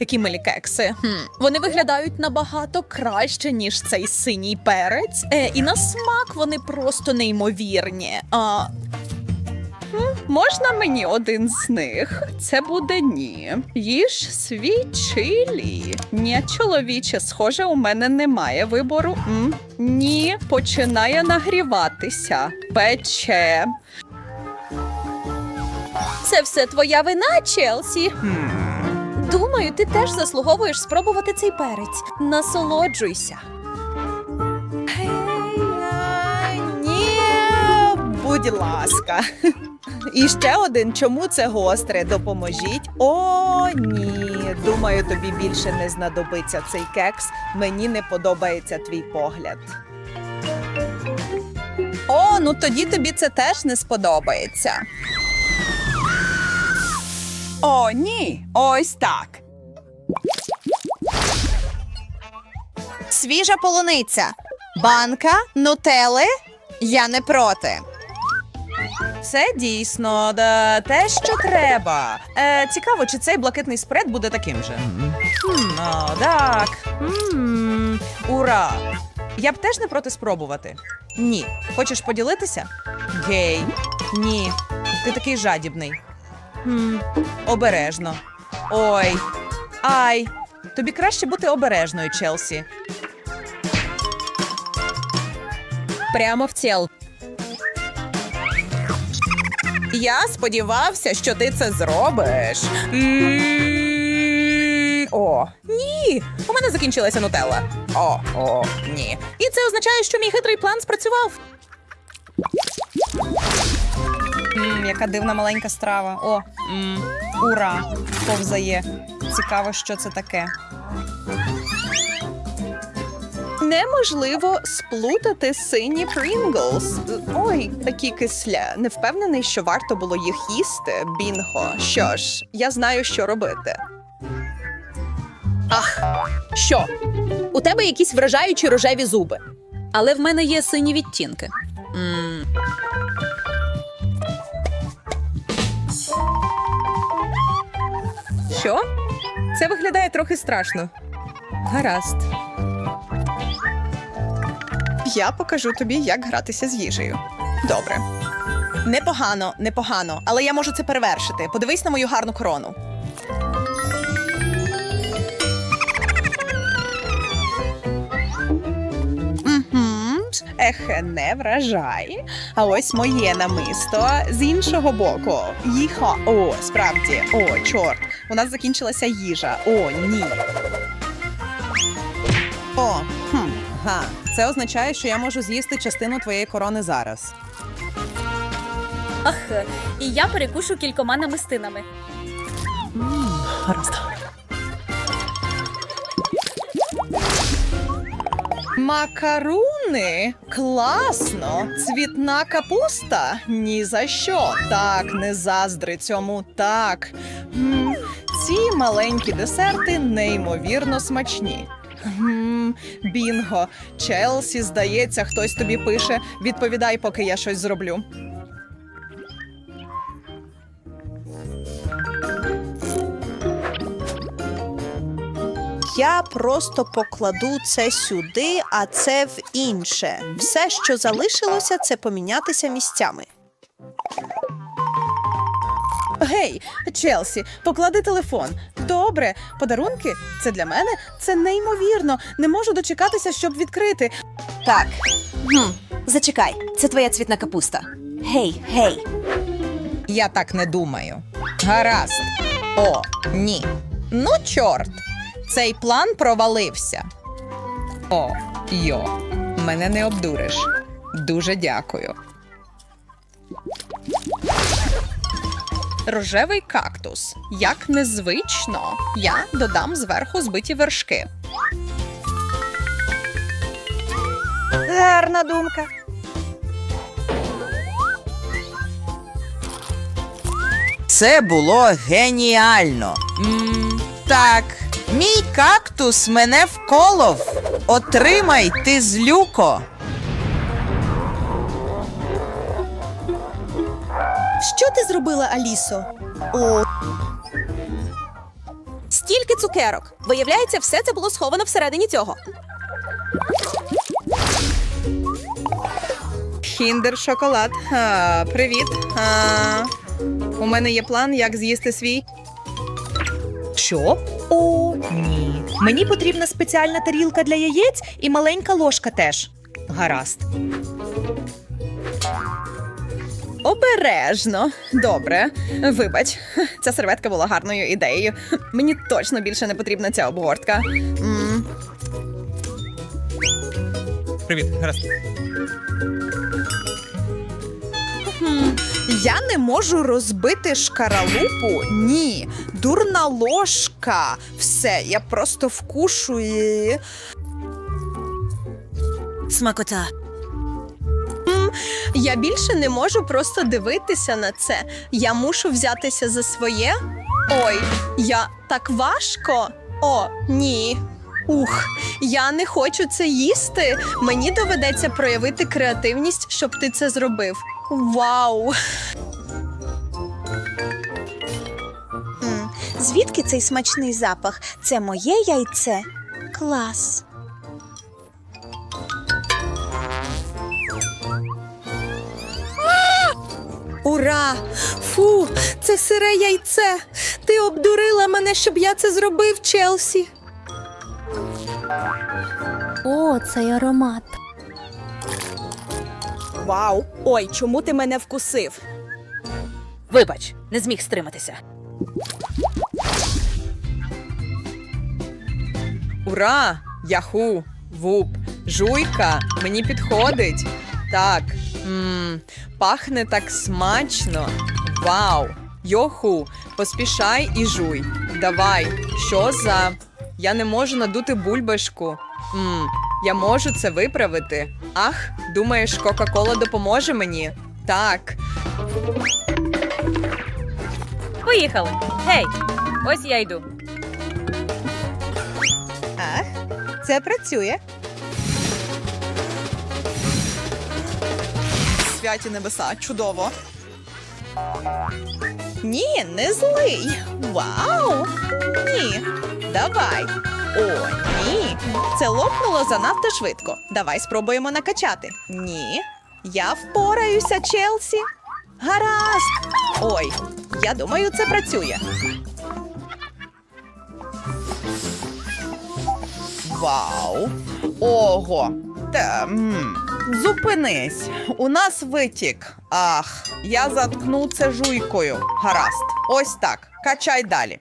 які милі кекси. Хм. Вони виглядають набагато краще, ніж цей синій перець. Е, і на смак вони просто неймовірні. А, Можна мені один з них? Це буде ні. Їж свій чилі. Ні, чоловіче, схоже, у мене немає вибору. М? Ні, починає нагріватися. Пече. Це все твоя вина, Челсі. Думаю, ти теж заслуговуєш спробувати цей перець. Насолоджуйся. Ні, будь ласка. І ще один, чому це гостре? Допоможіть. О, ні. Думаю, тобі більше не знадобиться цей кекс. Мені не подобається твій погляд. О, ну тоді тобі це теж не сподобається. О, ні, ось так. Свіжа полуниця. Банка, нутели. Я не проти. Це дійсно да, те, що треба. Е, цікаво, чи цей блакитний спред буде таким же. Хм, о, так. М, Ура! Я б теж не проти спробувати. Ні. Хочеш поділитися? Гей. Ні. Ти такий жадібний. Хм, обережно. Ой. Ай. Тобі краще бути обережною, Челсі. Прямо в ціл. Я сподівався, що ти це зробиш. О, ні. У мене закінчилася нутелла. О, о, ні. І це означає, що мій хитрий план спрацював. М, яка дивна маленька страва. О, м, ура! Повзає. Цікаво, що це таке. Неможливо сплутати сині Прінглс. Ой, такі кисля. Не впевнений, що варто було їх їсти. Бінго. Що ж, я знаю, що робити. Ах, що? У тебе якісь вражаючі рожеві зуби. Але в мене є сині відтінки. м Що? Це виглядає трохи страшно. Гаразд. Я покажу тобі, як гратися з їжею. Добре. Непогано, непогано, але я можу це перевершити. Подивись на мою гарну корону. Ех, не вражай. А ось моє намисто з іншого боку. Їха. О, справді. О, чорт. У нас закінчилася їжа. О, ні. О, хм, га. Це означає, що я можу з'їсти частину твоєї корони зараз. Ах, і я перекушу кількома намистинами. Гаразд. Макаруни? Класно! Цвітна капуста? Ні за що. Так, не заздри цьому. Так. М, Ці маленькі десерти неймовірно смачні. М, Бінго, Челсі, здається, хтось тобі пише. Відповідай, поки я щось зроблю. Я просто покладу це сюди, а це в інше. Все, що залишилося, це помінятися місцями. Гей, Челсі, поклади телефон. Добре, подарунки це для мене. Це неймовірно. Не можу дочекатися, щоб відкрити. Так. Хм. Зачекай, це твоя цвітна капуста. Гей, гей. Я так не думаю. Гаразд. О, ні. Ну, чорт. Цей план провалився. О, йо, мене не обдуриш. Дуже дякую. Рожевий кактус. Як незвично. Я додам зверху збиті вершки. Гарна думка. Це було геніально. м так, мій кактус мене вколов. Отримай ти злюко. Що ти зробила, Алісо? О, Стільки цукерок. Виявляється, все це було сховано всередині цього. Хіндер шоколад. А, привіт. А, у мене є план, як з'їсти свій. Що? О, ні. Мені потрібна спеціальна тарілка для яєць і маленька ложка теж. Гаразд. Обережно. Добре. Вибач, ця серветка була гарною ідеєю. Мені точно більше не потрібна ця обгортка. м Привіт, гаразд. Я не можу розбити шкаралупу. Ні, дурна ложка. Все, я просто вкушу її. Смакота. Я більше не можу просто дивитися на це. Я мушу взятися за своє. Ой, я так важко. О, ні. Ух, я не хочу це їсти. Мені доведеться проявити креативність, щоб ти це зробив. Вау! Звідки цей смачний запах? Це моє яйце. Клас. Ура! Фу, це сире яйце. Ти обдурила мене, щоб я це зробив, Челсі. О, цей аромат. Вау! Ой, чому ти мене вкусив? Вибач, не зміг стриматися. Ура! Яху! Вуп! Жуйка! Мені підходить. Так. Мм, пахне так смачно. Вау! Йоху! Поспішай і жуй. Давай. Що за. Я не можу надути бульбашку. Мм, я можу це виправити. Ах, думаєш, Кока-Кола допоможе мені? Так. Поїхали. Гей, ось я йду. Ах, це працює. Святі небеса, чудово. Ні, не злий. Вау! Ні. Давай. О, ні. Це лопнуло занадто швидко. Давай спробуємо накачати. Ні. Я впораюся, Челсі. Гаразд. Ой, я думаю, це працює. Вау! Ого! Та, м. Зупинись! У нас витік. Ах, я заткну це жуйкою. Гаразд. Ось так. Качай далі.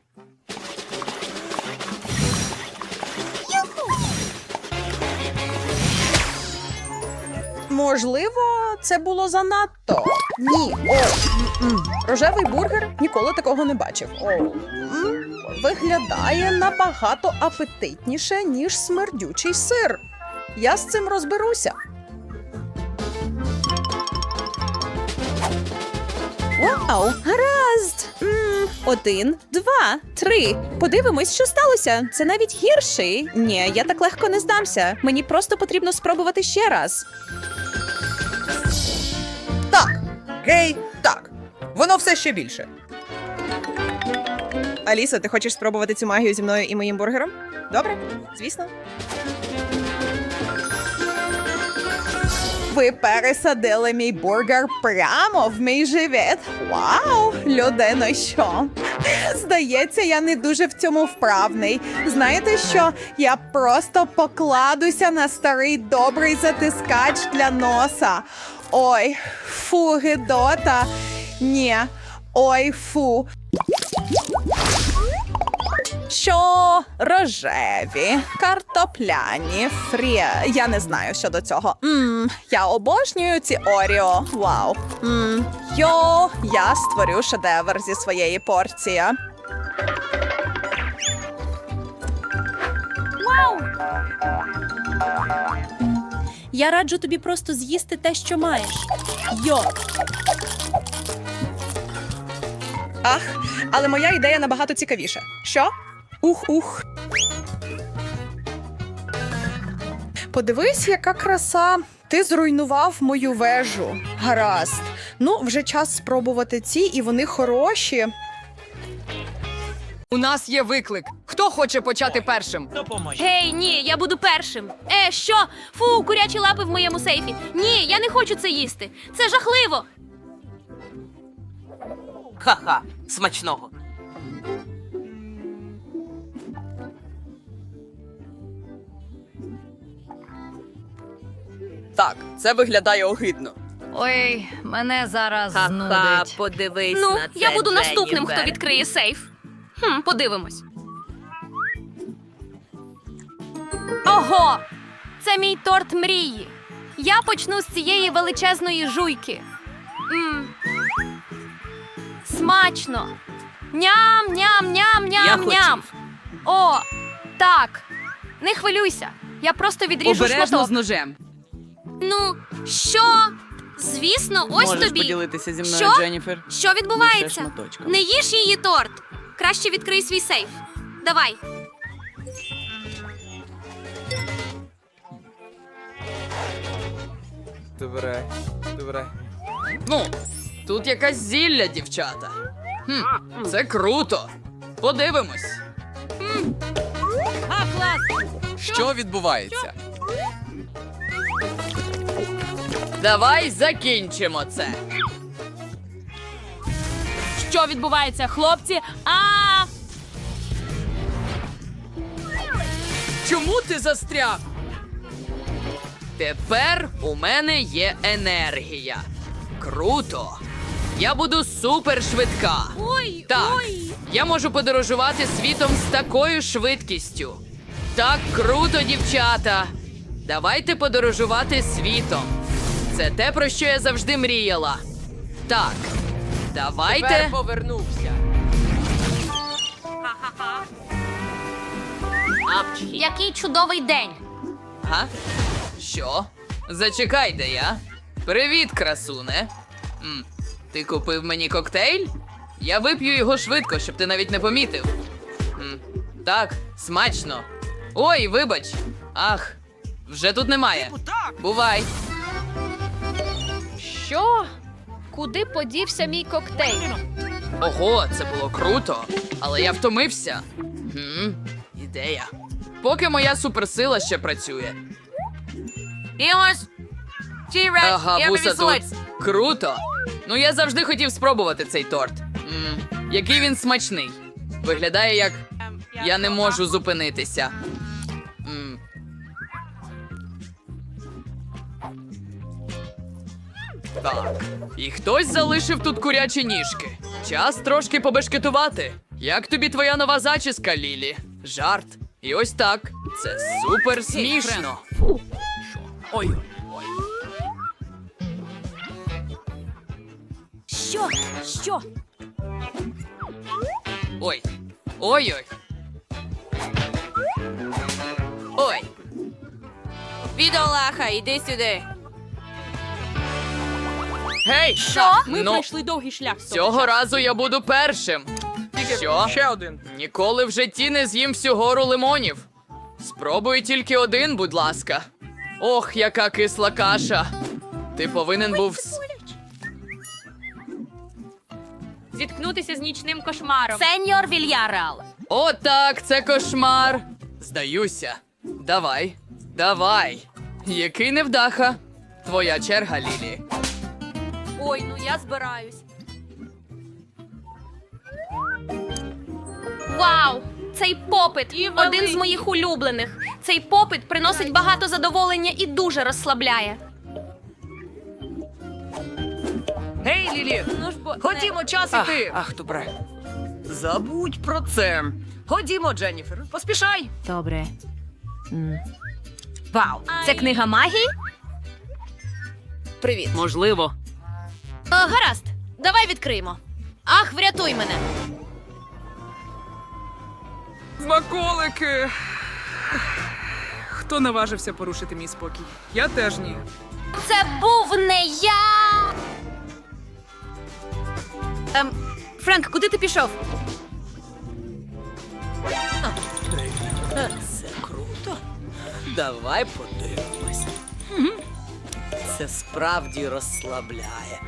Можливо, це було занадто. Ні. О, рожевий бургер ніколи такого не бачив. О, виглядає набагато апетитніше, ніж смердючий сир. Я з цим розберуся. Вау, гаразд. м один, два, три. Подивимось, що сталося. Це навіть гірший. Ні, я так легко не здамся. Мені просто потрібно спробувати ще раз. Так, гей, так. Воно все ще більше. Аліса, ти хочеш спробувати цю магію зі мною і моїм бургером? Добре, звісно. Ви пересадили мій бургер прямо в мій живіт. Вау! Людино, що? Здається, я не дуже в цьому вправний. Знаєте що? Я просто покладуся на старий добрий затискач для носа. Ой, фу, гидота. Ні. Ой, фу. Що рожеві, картопляні, фрі. Я не знаю щодо цього. Мм, я обожнюю ці Оріо. Вау. Мм, йо, я створю шедевр зі своєї порції. Я раджу тобі просто з'їсти те, що маєш. Йо! Ах, але моя ідея набагато цікавіша. Що? Ух-ух. Подивись, яка краса. Ти зруйнував мою вежу. Гаразд. Ну, вже час спробувати ці, і вони хороші. У нас є виклик. Хто хоче почати першим? Гей, ні, я буду першим. Е, що? Фу, курячі лапи в моєму сейфі. Ні, я не хочу це їсти. Це жахливо. Ха-ха, смачного. Так, це виглядає огидно. Ой, мене зараз Ха-ха, знудить. подивись ну, на це, я буду наступним, хто Дженніфер. відкриє сейф. Хм, подивимось. Ого! Це мій торт мрії. Я почну з цієї величезної жуйки. М. Смачно. Ням, ням, ням, Я ням, хотів. ням. О, так. Не хвилюйся. Я просто відріжу шматок. ножем. Ну, що? Звісно, ось Можеш тобі. поділитися зі мною, Що? Дженніфер. Що відбувається? Лише шматочком. Не їж її торт. Краще відкрий свій сейф. Давай. Добре, добре. Ну, тут якась зілля, дівчата. Хм, це круто. Подивимось. Що відбувається? Давай закінчимо це. Що відбувається, хлопці? А Чому ти застряг? Тепер у мене є енергія. Круто. Я буду супер швидка. ой, Так, ой. я можу подорожувати світом з такою швидкістю. Так круто, дівчата. Давайте подорожувати світом. Це те, про що я завжди мріяла. Так, давайте. Тепер повернувся. Який чудовий день. Га? Що? Зачекай, де я? Привіт, красуне. М, ти купив мені коктейль? Я вип'ю його швидко, щоб ти навіть не помітив. М, так, смачно. Ой, вибач. Ах, вже тут немає. Бувай. Що? Куди подівся мій коктейль? Ого, це було круто, але я втомився. Хм, ідея. Поки моя суперсила ще працює. Ага, вуса тут. Круто. Ну я завжди хотів спробувати цей торт. м який він смачний. Виглядає як я не можу зупинитися. м Так. І хтось залишив тут курячі ніжки. Час трошки побешкетувати. Як тобі твоя нова зачіска, Лілі? Жарт. І ось так. Це супер смішно. Ой, ой. Що? Що? Ой. Ой-ой. Ой. Бідолаха, іди сюди. Гей! Що? Ми пройшли довгий шлях. Цього разу я буду першим. Що? Ще один. Ніколи в житті не з'їм всю гору лимонів. Спробуй тільки один, будь ласка. Ох, яка кисла каша. Ти повинен був. с- Зіткнутися з нічним кошмаром. Сеньор Вільярал. О, так, це кошмар. Здаюся. Давай, давай. Який невдаха. Твоя черга, Лілі. Ой, ну я збираюсь. Вау! Цей попит один з моїх улюблених. Цей попит приносить багато задоволення і дуже розслабляє. Гей, Лілі! Ну ж бо Ходімо, час Ах, іти. ах, добре. Забудь про це. Ходімо, Дженніфер, поспішай. Добре. М. Вау, це книга магії? Привіт. Можливо. А, гаразд, давай відкриємо. Ах, врятуй мене. Смаколики. Хто наважився порушити мій спокій? Я теж ні. Це був не я. Ем, Френк, куди ти пішов? Це круто. Давай подивимось. Це справді розслабляє.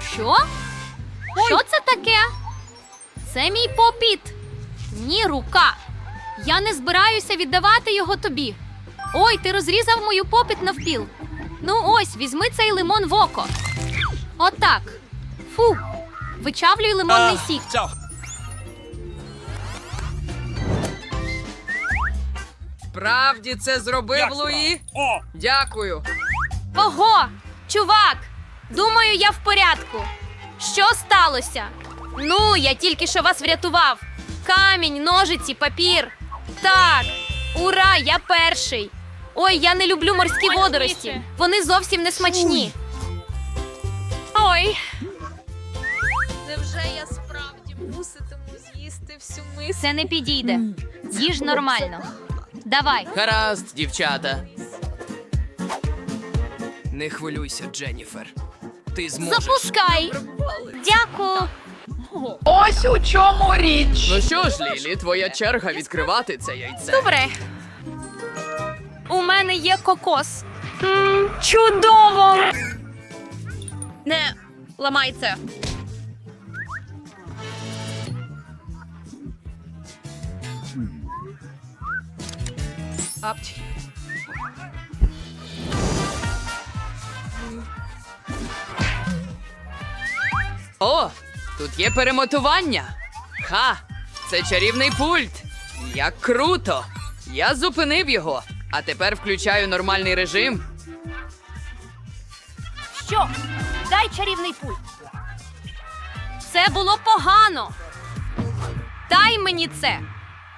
Що? Що це таке? Це мій попіт. Ні, рука. Я не збираюся віддавати його тобі. Ой, ти розрізав мою попіт навпіл. Ну ось, візьми цей лимон в око. Отак. Фу. Вичавлюй лимонний сік. Справді це зробив Луї? Дякую. Ого! Чувак! Думаю, я в порядку. Що сталося? Ну, я тільки що вас врятував. Камінь, ножиці, папір. Так, ура, я перший. Ой, я не люблю морські водорості. Вони зовсім не смачні. Ой. Невже я справді муситиму з'їсти всю миску? Це не підійде. Їж нормально. Давай. Гаразд, дівчата. Не хвилюйся, Дженніфер. Ти зможеш. Запускай. Дякую. Ну що ж, Лілі, твоя черга відкривати це яйце. Добре. У мене є кокос. м чудово! Не ламай це. О, тут є перемотування. Ха! Це чарівний пульт. Як круто! Я зупинив його, а тепер включаю нормальний режим. Що? Дай чарівний пульт. Це було погано. Дай мені це.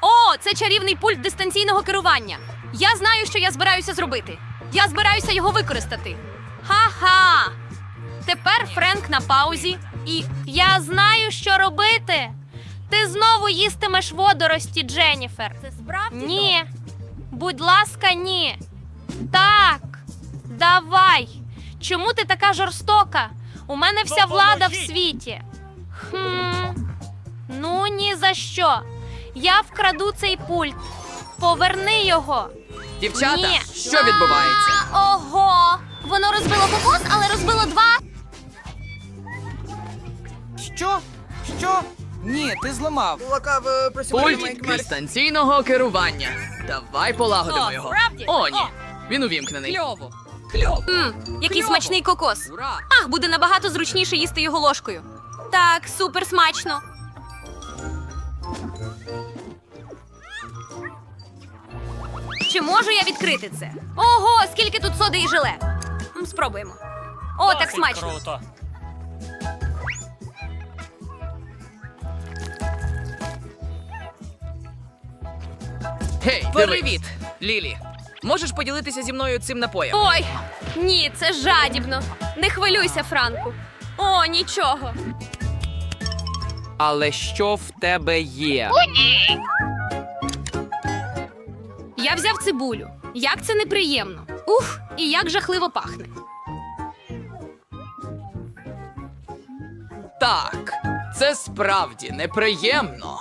О, це чарівний пульт дистанційного керування. Я знаю, що я збираюся зробити. Я збираюся його використати. Ха-ха! Тепер Френк на паузі, і я знаю, що робити. Ти знову їстимеш водорості, Дженніфер. Це справді? Ні. Будь ласка, ні. Так. Давай. Чому ти така жорстока? У мене вся влада в світі. Хм. Ну ні за що. Я вкраду цей пульт. Поверни його. Дівчата, Ні. що відбувається? Ого! Воно розбило кокос, але розбило два. Що? Що? Ні, ти зламав. Пульт дистанційного керування. Давай полагодимо його. справді? О, ні. О. Він увімкнений. Кльово. Мм, який Кльово. смачний кокос. Ура! Ах, буде набагато зручніше їсти його ложкою. Так, супер смачно. Чи можу я відкрити це? Ого, скільки тут соди і желе. М, Спробуємо. О, так смачно. Гей, дивись. Привіт, Лілі. Можеш поділитися зі мною цим напоєм? Ой, ні, це жадібно. Не хвилюйся, Франку. О, нічого. Але що в тебе є? Я взяв цибулю. Як це неприємно. Ух, і як жахливо пахне. Так, це справді неприємно.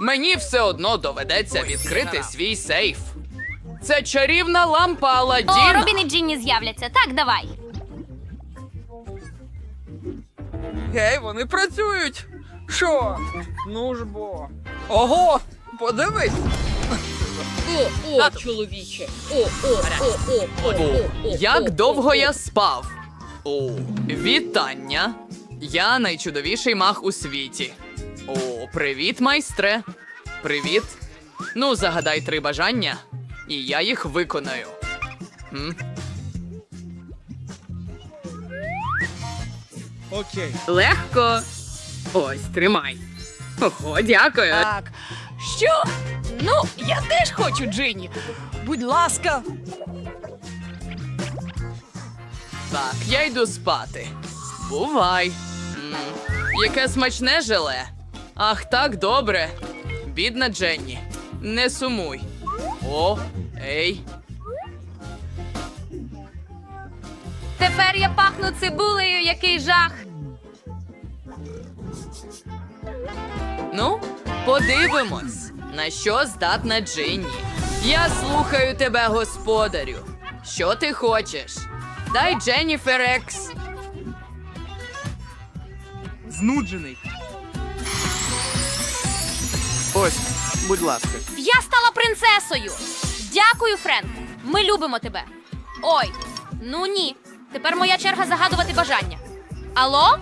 Мені все одно доведеться відкрити свій сейф. Це чарівна лампа О, Аладдіна. Робін і Джинні з'являться. Так, давай. Гей, вони працюють. Що? Ну ж бо. Ого! Подивись! О, як довго я спав? О, вітання! Я найчудовіший мах у світі. О, привіт, майстре. Привіт. Ну, загадай три бажання, і я їх виконаю. М? Легко. Ось, тримай. Ого, дякую. Так. Що? Ну, я теж хочу Джині. Будь ласка. Так, я йду спати. Бувай. М, яке смачне желе. Ах, так добре. Бідна Дженні. Не сумуй. О, ей. Тепер я пахну цибулею, який жах. Ну, подивимось, на що здатна Джинні. Я слухаю тебе, господарю. Що ти хочеш? Дай Дженніфер Екс. Знуджений. Ось, Будь ласка. Я стала принцесою. Дякую, Френк. Ми любимо тебе. Ой, ну ні. Тепер моя черга загадувати бажання. Алло?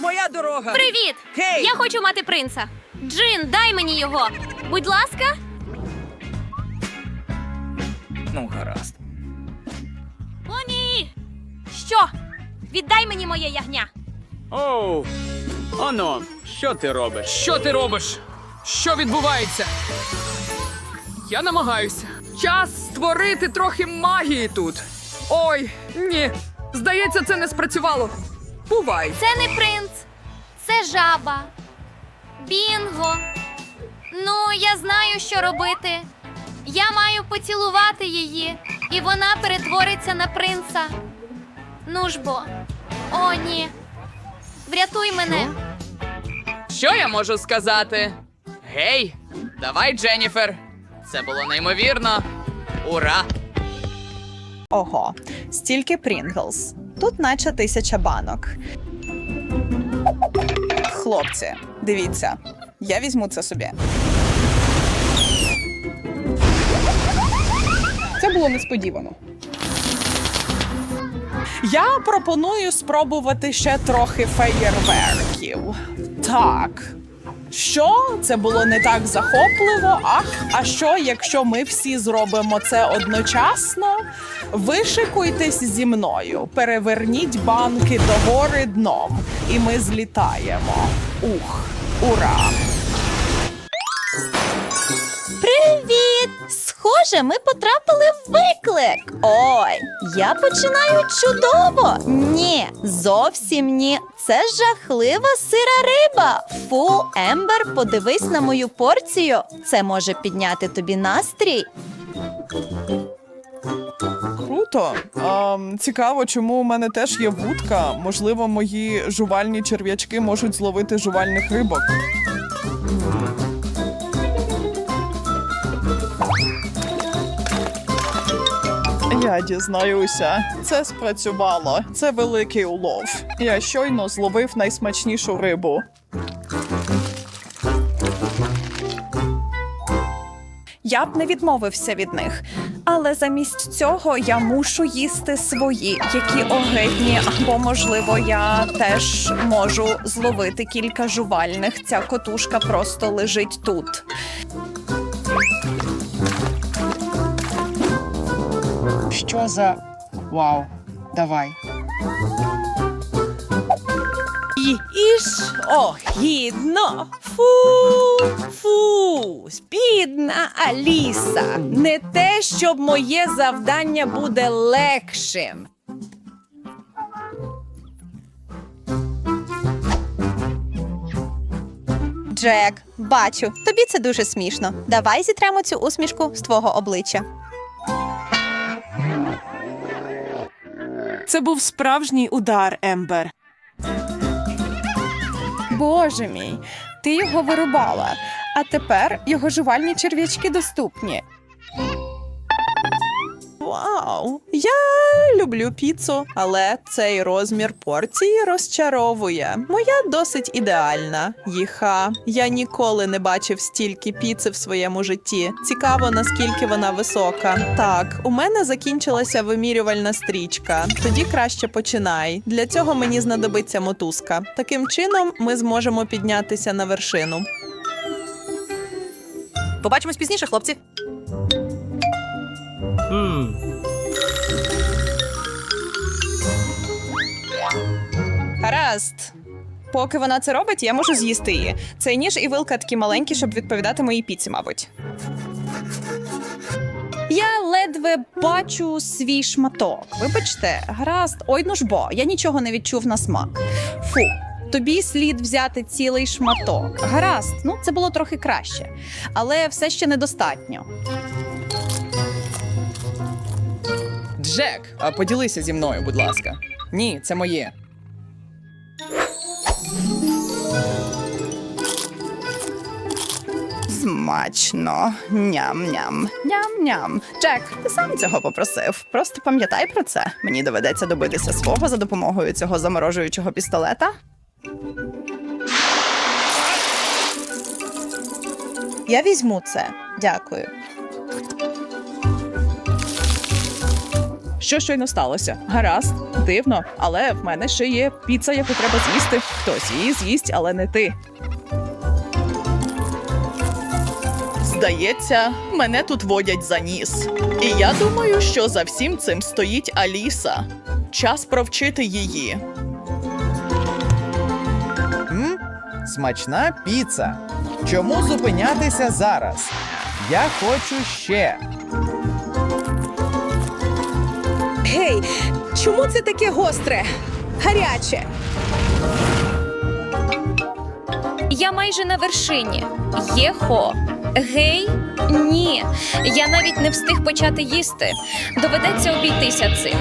Моя дорога. Привіт! Гей! Я хочу мати принца. Джин, дай мені його. Будь ласка. Ну, гаразд. Що? Віддай мені моє ягня. Оу, оно, що ти робиш? Що ти робиш? Що відбувається? Я намагаюся. Час створити трохи магії тут. Ой, ні. Здається, це не спрацювало. Бувай. Це не принц, це жаба. Бінго. Ну, я знаю, що робити. Я маю поцілувати її, і вона перетвориться на принца. Ну ж бо. О, ні. Врятуй мене. Що я можу сказати? Гей, давай, Дженніфер. Це було неймовірно. Ура! Ого, стільки Прінглс. Тут наче тисяча банок. Хлопці, дивіться, я візьму це собі. Це було несподівано. Я пропоную спробувати ще трохи феєрверків. Так. Що це було не так захопливо? Ах, а що, якщо ми всі зробимо це одночасно? Вишикуйтесь зі мною, переверніть банки догори дном, і ми злітаємо. Ух, ура! Привіт! Схоже, ми потрапили в виклик. Ой, я починаю чудово. Ні, зовсім ні. Це жахлива сира риба. Фу, Ембер, подивись на мою порцію. Це може підняти тобі настрій. Круто. Ем, цікаво, чому у мене теж є вудка. Можливо, мої жувальні черв'ячки можуть зловити жувальних рибок. Я дізнаюся, це спрацювало. Це великий улов. Я щойно зловив найсмачнішу рибу. Я б не відмовився від них, але замість цього я мушу їсти свої, які огидні, або можливо, я теж можу зловити кілька жувальних. Ця котушка просто лежить тут. Що за. Вау. Давай. І іж огідно. Фу, фу, бідна Аліса. Не те, щоб моє завдання буде легшим. Джек, бачу, тобі це дуже смішно. Давай зітремо цю усмішку з твого обличчя. Це був справжній удар, Ембер. Боже мій, ти його вирубала, а тепер його жувальні черв'ячки доступні. Вау! Я люблю піцу, але цей розмір порції розчаровує. Моя досить ідеальна. Їха. Я ніколи не бачив стільки піци в своєму житті. Цікаво, наскільки вона висока. Так, у мене закінчилася вимірювальна стрічка. Тоді краще починай. Для цього мені знадобиться мотузка. Таким чином ми зможемо піднятися на вершину. Побачимось пізніше, хлопці. Гаразд. Поки вона це робить, я можу з'їсти її. Цей ніж і вилка такі маленькі, щоб відповідати моїй піці, мабуть. Я ледве бачу свій шматок. Вибачте, гаразд, ой ну ж бо, я нічого не відчув на смак. Фу, тобі слід взяти цілий шматок. Гаразд, ну це було трохи краще, але все ще недостатньо. Джек, а поділися зі мною, будь ласка. Ні, це моє. Смачно. Ням-ням. Ням-ням. Джек, ти сам цього попросив. Просто пам'ятай про це. Мені доведеться добитися свого за допомогою цього заморожуючого пістолета. Я візьму це. Дякую. Що щойно сталося? Гаразд, дивно, але в мене ще є піца, яку треба з'їсти. Хтось її з'їсть, але не ти. Здається, мене тут водять за ніс. І я думаю, що за всім цим стоїть Аліса. Час провчити її. М? Смачна піца. Чому зупинятися зараз? Я хочу ще. Гей, чому це таке гостре? Гаряче. Я майже на вершині. Єхо. Гей? Ні. Я навіть не встиг почати їсти. Доведеться обійтися цим.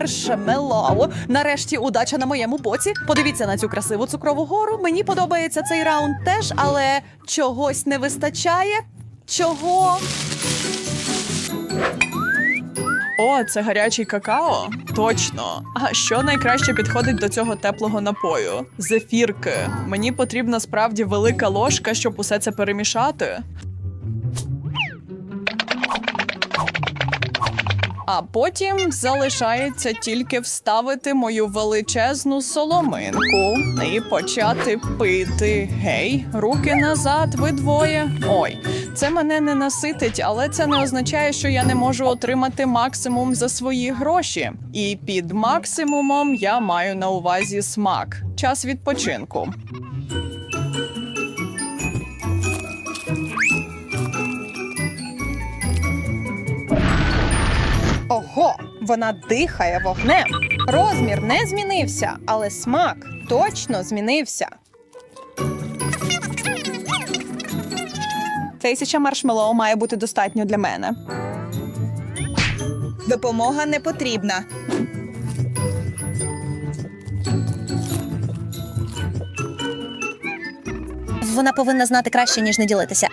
Маршмеллоу. Нарешті удача на моєму боці. Подивіться на цю красиву цукрову гору. Мені подобається цей раунд теж, але чогось не вистачає. Чого? О, це гарячий какао? Точно. А що найкраще підходить до цього теплого напою? Зефірки. Мені потрібна справді велика ложка, щоб усе це перемішати. А потім залишається тільки вставити мою величезну соломинку і почати пити. Гей, руки назад, ви двоє. Ой, це мене не наситить, але це не означає, що я не можу отримати максимум за свої гроші. І під максимумом я маю на увазі смак. Час відпочинку. Ого, вона дихає вогнем. Розмір не змінився, але смак точно змінився. Тисяча маршмеллоу має бути достатньо для мене. Допомога не потрібна. Вона повинна знати краще, ніж не ділитися.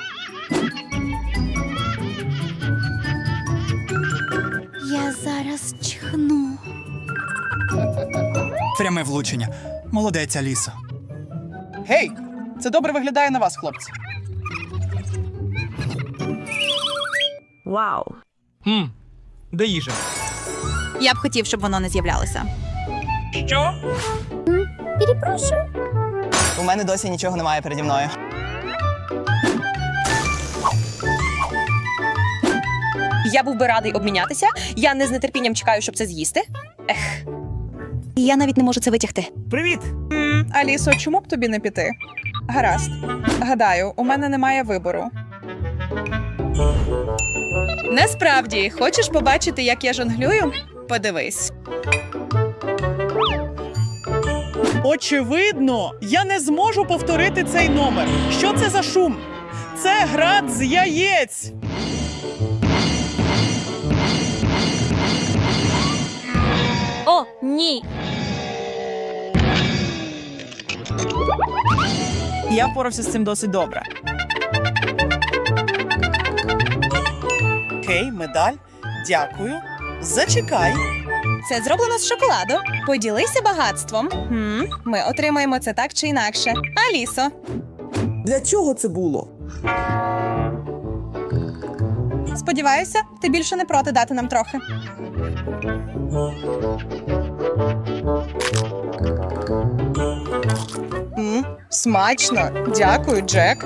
Зараз чхну. Пряме влучення. Молодець, Алісо. Гей, це добре виглядає на вас, хлопці. Вау. Хм, де їжа? Я б хотів, щоб воно не з'являлося. Що? Перепрошую. У мене досі нічого немає переді мною. Я був би радий обмінятися. Я не з нетерпінням чекаю, щоб це з'їсти. Я навіть не можу це витягти. Привіт! Алісо, чому б тобі не піти? Гаразд. Гадаю, у мене немає вибору. Насправді, хочеш побачити, як я жонглюю? Подивись. Очевидно, я не зможу повторити цей номер. Що це за шум? Це град з яєць. О, ні. Я впорався з цим досить добре. Окей, медаль. Дякую. Зачекай. Це зроблено з шоколаду. Поділися багатством. Хм, ми отримаємо це так чи інакше. Алісо, Для чого це було? сподіваюся, ти більше не проти дати нам трохи. Смачно. Дякую, Джек.